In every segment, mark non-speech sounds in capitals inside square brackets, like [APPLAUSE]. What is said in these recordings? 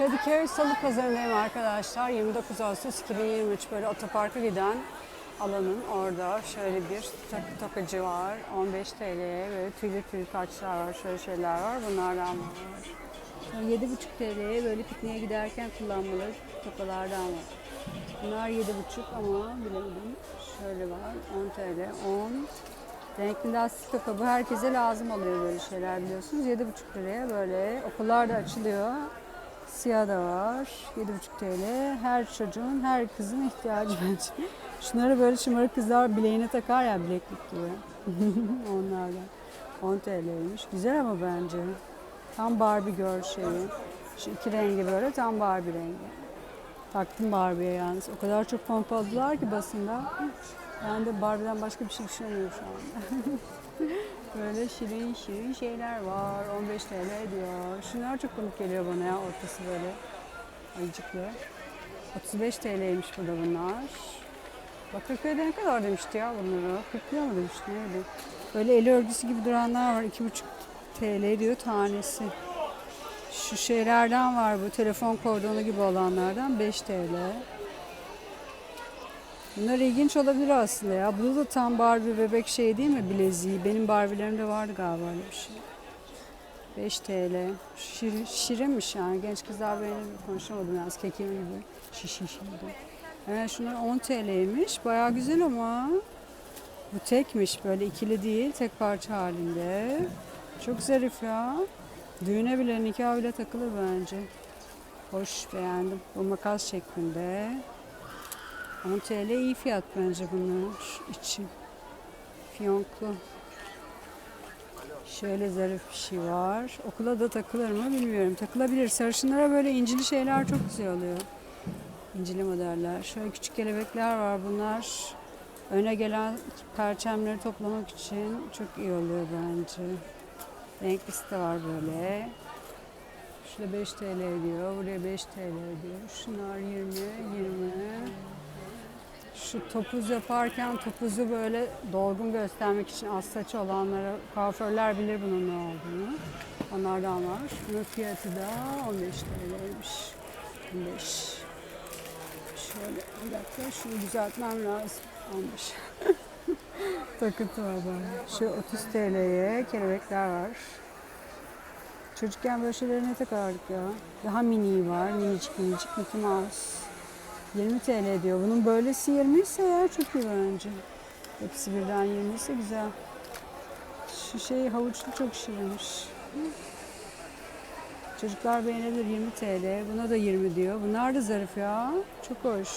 Kadıköy Salı Pazarı'ndayım arkadaşlar. 29 Ağustos 2023 böyle otoparka giden alanın orada şöyle bir takı takıcı var. 15 TL'ye böyle tüylü tüylü taçlar var. Şöyle şeyler var. Bunlardan var. Şöyle 7,5 TL'ye böyle pikniğe giderken kullanmalı tokalardan var. Bunlar 7,5 ama bilemedim. Şöyle var 10 TL. 10 Renkli lastik toka bu herkese lazım oluyor böyle şeyler biliyorsunuz. 7,5 liraya böyle okullar da açılıyor. Siyah da var. 7,5 TL. Her çocuğun, her kızın ihtiyacı bence. [LAUGHS] Şunları böyle şımarık kızlar bileğine takar ya bileklik gibi. [LAUGHS] Onlardan. 10 TL'ymiş. Güzel ama bence. Tam Barbie gör şeyi. Şu iki rengi böyle tam Barbie rengi. Taktım Barbie'ye yalnız. O kadar çok pompaladılar ki basında. Ben de Barbie'den başka bir şey düşünemiyorum şu anda. [LAUGHS] Böyle şirin şirin şeyler var. 15 TL diyor. Şunlar çok komik geliyor bana ya. Ortası böyle ayıcıklı. 35 TL'ymiş burada bunlar. Bakırköy'de ne kadar demişti ya bunları? 40 lira mı demişti neydi? Böyle eli örgüsü gibi duranlar var. 2,5 TL diyor tanesi. Şu şeylerden var bu telefon kordonu gibi olanlardan 5 TL. Bunlar ilginç olabilir aslında ya. Bu da tam Barbie bebek şey değil mi bileziği? Benim Barbie'lerimde vardı galiba öyle bir şey. 5 TL. Şir, şirinmiş yani. Genç kızlar beğenir. Konuşamadım yalnız kekim gibi. Şişi şimdi. Evet şunlar 10 TL'ymiş. Bayağı güzel ama. Bu tekmiş böyle ikili değil. Tek parça halinde. Çok zarif ya. Düğüne bile nikah bile takılır bence. Hoş beğendim. Bu makas şeklinde. 10 TL iyi fiyat bence bunlar için. Fiyonklu. Şöyle zarif bir şey var. Okula da takılır mı bilmiyorum. Takılabilir. Sarışınlara böyle incili şeyler çok güzel oluyor. İncili modeller. Şöyle küçük kelebekler var bunlar. Öne gelen perçemleri toplamak için çok iyi oluyor bence. Renklisi de var böyle. Şurada 5 TL diyor. Buraya 5 TL diyor. Şunlar 20, 20. Şu topuz yaparken topuzu böyle dolgun göstermek için az saçı olanlara kuaförler bilir bunun ne olduğunu. Onlardan var. Bunun fiyatı da 15 TL'ymiş. 15. Şöyle bir dakika şunu düzeltmem lazım. 15. Takıntı var böyle. Şu 30 TL'ye kelebekler var. Çocukken böyle şeyleri ne takardık ya. Daha mini var. Minicik minicik Mickey Mouse. 20 TL diyor. Bunun böylesi 20 ise eğer çok iyi bence. Hepsi birden 20 ise güzel. Şu şey havuçlu çok şirinmiş. Çocuklar beğenebilir 20 TL. Buna da 20 diyor. Bunlar da zarif ya. Çok hoş.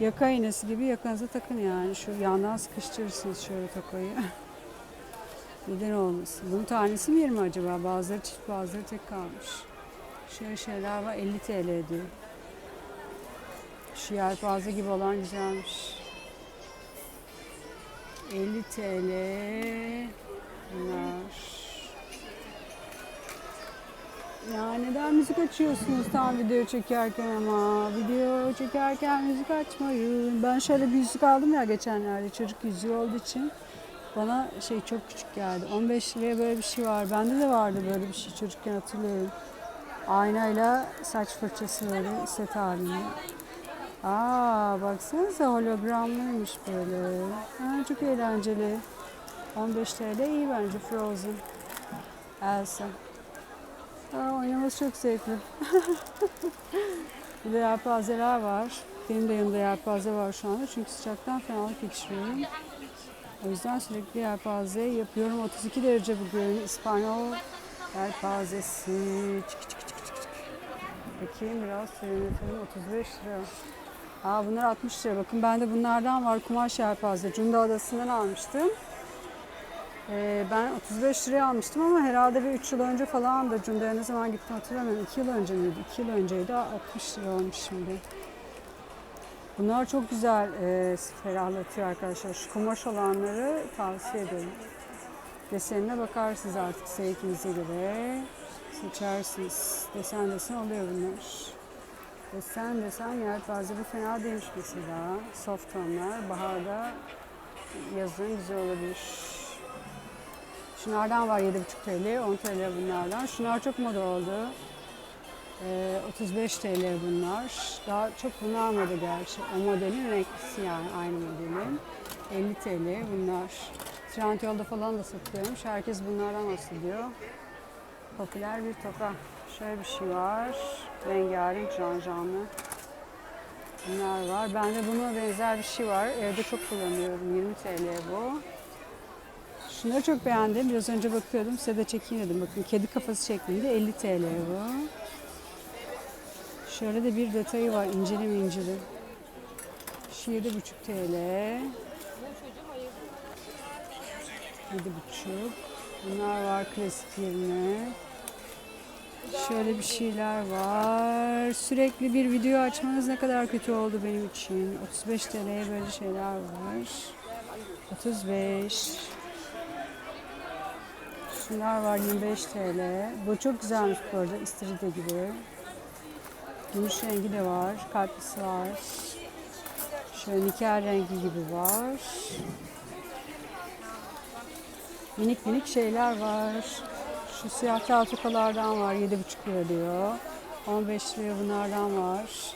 Yaka iğnesi gibi yakanıza takın yani. Şu yandan sıkıştırırsınız şöyle takayı. [LAUGHS] Neden olmasın? Bunun tanesi mi 20 acaba? Bazıları çift bazıları tek kalmış. Şöyle şeyler var 50 TL diyor. Şu yelpaze gibi olan güzelmiş. 50 TL. Bunlar. Ya neden müzik açıyorsunuz tam video çekerken ama? Video çekerken müzik açmayın. Ben şöyle bir yüzük aldım ya geçenlerde çocuk yüzüğü olduğu için. Bana şey çok küçük geldi. 15 liraya böyle bir şey var. Bende de vardı böyle bir şey çocukken hatırlıyorum. Aynayla saç fırçası böyle set halinde. Aa baksanıza hologramlıymış böyle. Ha, çok eğlenceli. 15 TL iyi bence Frozen. Elsa. Aa, oynaması çok zevkli. [LAUGHS] Bir de yelpazeler var. Benim de yanımda yelpaze var şu anda çünkü sıcaktan fenalık geçiriyorum. O yüzden sürekli yelpaze yapıyorum. 32 derece bugün İspanyol yelpazesi. Çık çık çık çık çık. Bakayım biraz serinletelim. 35 lira. Aa bunlar 60 lira. Bakın bende bunlardan var. Kumaş yelpaze. Cunda Adası'ndan almıştım. Ee, ben 35 liraya almıştım ama herhalde bir 3 yıl önce falan da Cunda'ya ne zaman gittim hatırlamıyorum. 2 yıl önce miydi? 2 yıl önceydi. 60 lira olmuş şimdi. Bunlar çok güzel e, ferahlatıyor arkadaşlar. Şu kumaş olanları tavsiye ederim. Desenine bakarsınız artık zevkinize göre. Seçersiniz. Desen desen oluyor bunlar. Desen desen yelpaze bu fena değilmiş mesela. Soft tonlar. Baharda yazın güzel olabilir. Şunlardan var 7,5 TL, 10 TL bunlardan. Şunlar çok moda oldu. Ee, 35 TL bunlar. Daha çok bunlar moda gerçi. O modelin renklisi yani aynı modelin. 50 TL bunlar. Trendyol'da falan da satılıyormuş. Herkes bunlardan bahsediyor. Popüler bir toka. Şöyle bir şey var. Rengarenk cancanlı. Bunlar var. Bende buna benzer bir şey var. Evde çok kullanıyorum. 20 TL bu. Şunları çok beğendim. Biraz önce bakıyordum. Size de çekeyim dedim. Bakın kedi kafası şeklinde 50 TL bu. Şöyle de bir detayı var. İncili mi incili. Şu 7,5 TL. 7,5. Bunlar var klasik 20. Şöyle bir şeyler var. Sürekli bir video açmanız ne kadar kötü oldu benim için. 35 TL'ye böyle şeyler var. 35. Şunlar var 25 TL. Bu çok güzelmiş bu arada. İstiridye gibi. Gümüş rengi de var. Kalplisi var. Şöyle nikel rengi gibi var. Minik minik şeyler var. Şu siyah kağıtlıkalardan var. 7,5 lira diyor. 15 liraya bunlardan var.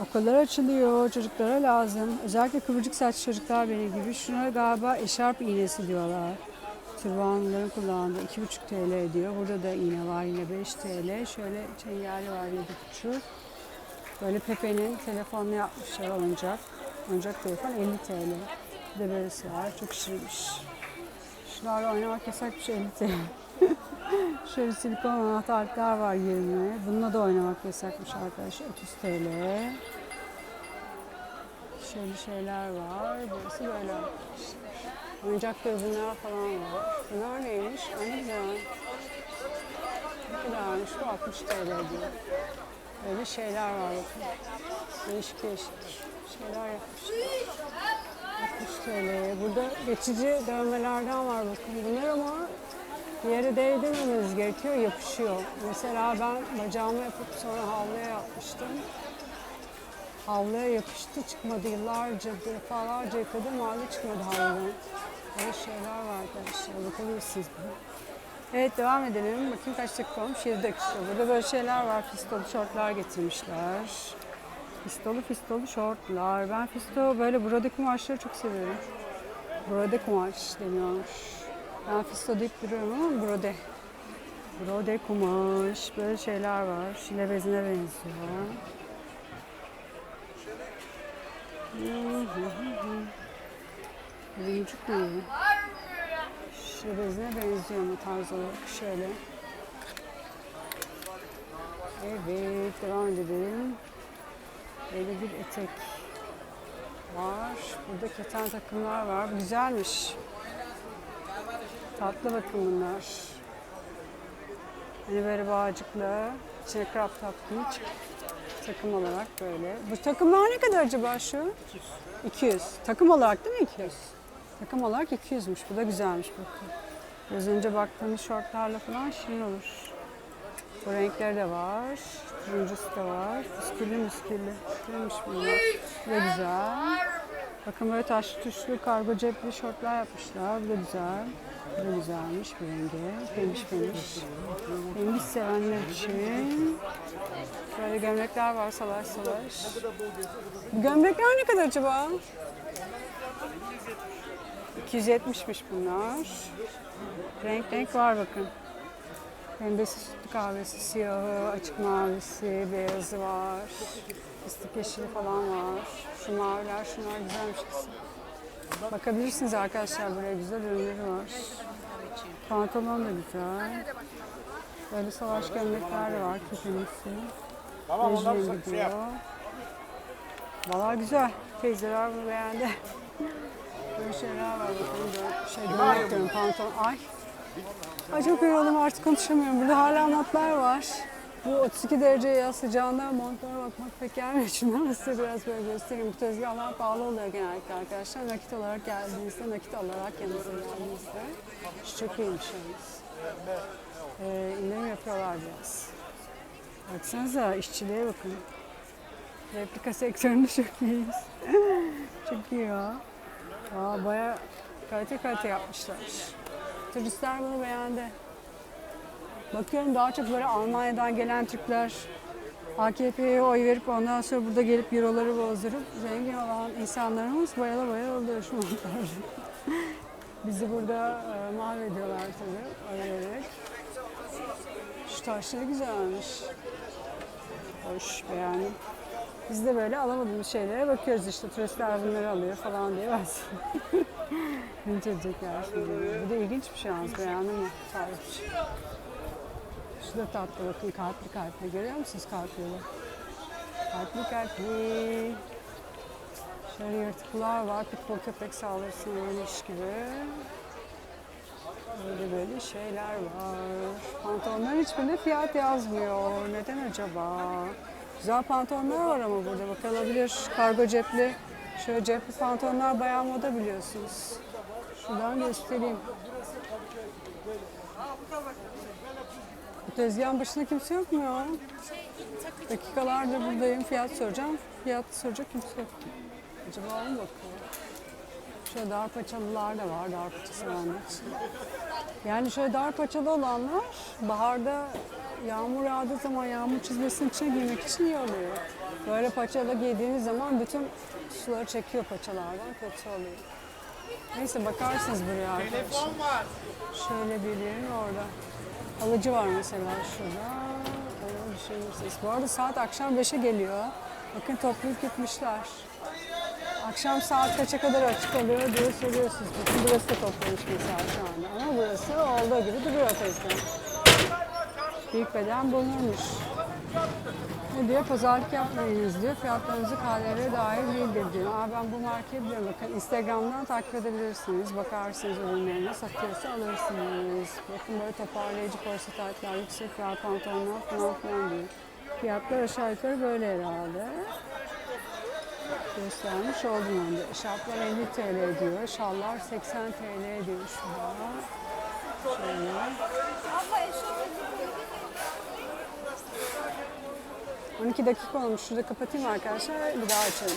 Okullar açılıyor. Çocuklara lazım. Özellikle kıvırcık saç çocuklar benim gibi. Şuna galiba eşarp iğnesi diyorlar. Tırvanlıların kullandığı 2,5 TL ediyor. Burada da iğne var yine 5 TL. Şöyle çengelli var 7,5. Böyle Pepe'nin telefonunu yapmışlar oyuncak. Oyuncak telefon 50 TL. Bir de böylesi var. Çok şirinmiş. Şunlarla oynamak yasakmış 50 TL. Şöyle silikon anahtarlıklar var 20. Bununla da oynamak yasakmış arkadaşlar 30 TL. Şöyle şeyler var. Burası böyle. Oyuncak gözlüğler falan var. Bunlar neymiş? Ne güzel. Ne kadarmış bu? 60 TL diyor. Böyle şeyler var bakın. Değişik değişik şeyler yapmışlar. 60 TL. Burada geçici dövmelerden var bakın. Bunlar ama bir yere değdirmemeniz gerekiyor, yapışıyor. Mesela ben bacağımı yapıp sonra havluya yapmıştım. Havluya yapıştı, çıkmadı yıllarca, defalarca yıkadım, hala çıkmadı havludan. Böyle şeyler var arkadaşlar, bakabilirsiniz buna. Evet devam edelim. Bakayım kaç dakika olmuş? 7 dakika. Burada böyle şeyler var. Fistolu şortlar getirmişler. Fistolu fistolu şortlar. Ben fisto böyle brode kumaşları çok seviyorum. Brode kumaş deniyormuş. Ben fisto deyip duruyorum ama brode. Brode kumaş. Böyle şeyler var. Şile bezine benziyor. [LAUGHS] Yumuşak mı? Şile bezine benziyor mu tarz olarak? Şöyle. Evet, devam edelim. Böyle bir etek var. Burada keten takımlar var. Bu güzelmiş. Tatlı bakın bunlar. Hani böyle bağcıklı, içine crop top giymiş. Takım olarak böyle. Bu takımlar ne kadar acaba şu? 200. Takım olarak değil mi 200? Takım olarak 200'müş. Bu da güzelmiş bakın. Biraz önce baktığımız şortlarla falan şirin olur. Bu renkleri de var. Turuncusu da var. Püsküllü müsküllü. Neymiş bunlar? Bu da güzel. Bakın böyle taşlı tuşlu kargo cepli şortlar yapmışlar. Bu da güzel. Bu güzelmiş bir rengi. Pembiş pembiş. Pembiş sevenler için. Böyle gömlekler var salaş salaş. Bu gömlekler ne kadar acaba? 270'miş bunlar. Renk renk var bakın. Pembesi, sütlü kahvesi, siyahı, açık mavisi, beyazı var. Fıstık yeşili falan var. Şu maviler, şunlar güzelmiş kızım. Bakabilirsiniz arkadaşlar buraya güzel ürünleri var. Pantolon da güzel. Böyle savaş gömlekler var kepenisi. Tamam sonra şey yap. Valla güzel. Teyzeler bunu beğendi. [LAUGHS] Böyle şeyler var şey gömlek diyorum pantolon. Ay. Ay çok yoruldum artık konuşamıyorum. Burada hala montlar var. Bu 32 derece yaz sıcağında montlara bakmak pek gelmiyor. Şunları size biraz böyle göstereyim. Bu tezgahlar pahalı oluyor genellikle arkadaşlar. Nakit olarak geldiğinizde, nakit alarak yanınıza geldiğinizde. Şu çok iyiymiş yalnız. Ee, indirim yapıyorlar biraz. Baksanıza işçiliğe bakın. Replika sektöründe çok iyiyiz. [LAUGHS] çok iyi ya. Aa, baya kalite kalite yapmışlar. Turistler bunu beğendi. Bakıyorum daha çok böyle Almanya'dan gelen Türkler AKP'ye oy verip ondan sonra burada gelip euroları bozdurup zengin olan insanlarımız bayala bayala oluyor şu montajda. [LAUGHS] Bizi burada e, mahvediyorlar tabii oy vererek. Şu taş ne güzelmiş. Hoş beğendim. Biz de böyle alamadığımız şeylere bakıyoruz işte turistler bunları alıyor falan diye ben [LAUGHS] Linç edecekler şimdi. Bu da ilginç bir şey yalnız beğendin mi? Tarif. Şu da tatlı bakın kalpli kalpli görüyor musunuz kalpleri? Kalpli kalpli. Şöyle yırtıklar var. Pitbull köpek saldırısına uğramış gibi. Böyle böyle şeyler var. Pantolonların hiçbirinde fiyat yazmıyor. Neden acaba? Güzel pantolonlar var ama burada bakılabilir. Kargo cepli. Şöyle cepli pantolonlar bayağı moda biliyorsunuz. Şuradan göstereyim. Tezgahın başında kimse yok mu ya? Dakikalardır buradayım. Fiyat soracağım. Fiyat soracak kimse yok. Acaba o mu bakıyor? Şöyle dar paçalılar da var. Dar paça sevenler. Yani şöyle dar paçalı olanlar baharda yağmur yağdığı zaman yağmur çizmesinin içine giymek için iyi oluyor. Böyle paçalı giydiğiniz zaman bütün suları çekiyor paçalardan kötü oluyor. Neyse bakarsınız buraya arkadaşlar. Şöyle bir yerin orada. Alıcı var mesela şurada. Öyle düşünürsünüz. Bu arada saat akşam 5'e geliyor. Bakın toplayıp gitmişler. Akşam saat kaça kadar açık oluyor diye soruyorsunuz. Bakın burası da toplamış mesela şu anda. Ama burası olduğu gibi duruyor tezgah. Büyük beden bulunurmuş. Ne diyor? Pazarlık yapmayınız diyor. Fiyatlarınızı KDV dahil değildir diyor. Aa ben bu markayı biliyorum. Bakın Instagram'dan takip edebilirsiniz. Bakarsınız ürünlerine. Satıyorsa alırsınız. Bakın böyle toparlayıcı korset taytlar, yüksek fiyat pantolonlar falan filan diyor. Fiyatlar aşağı yukarı böyle herhalde. Göstermiş oldum önce. Şaplar 50 TL diyor. Şallar 80 TL diyor şurada. Şöyle. 12 dakika olmuş. Şurada kapatayım arkadaşlar. Bir daha açalım.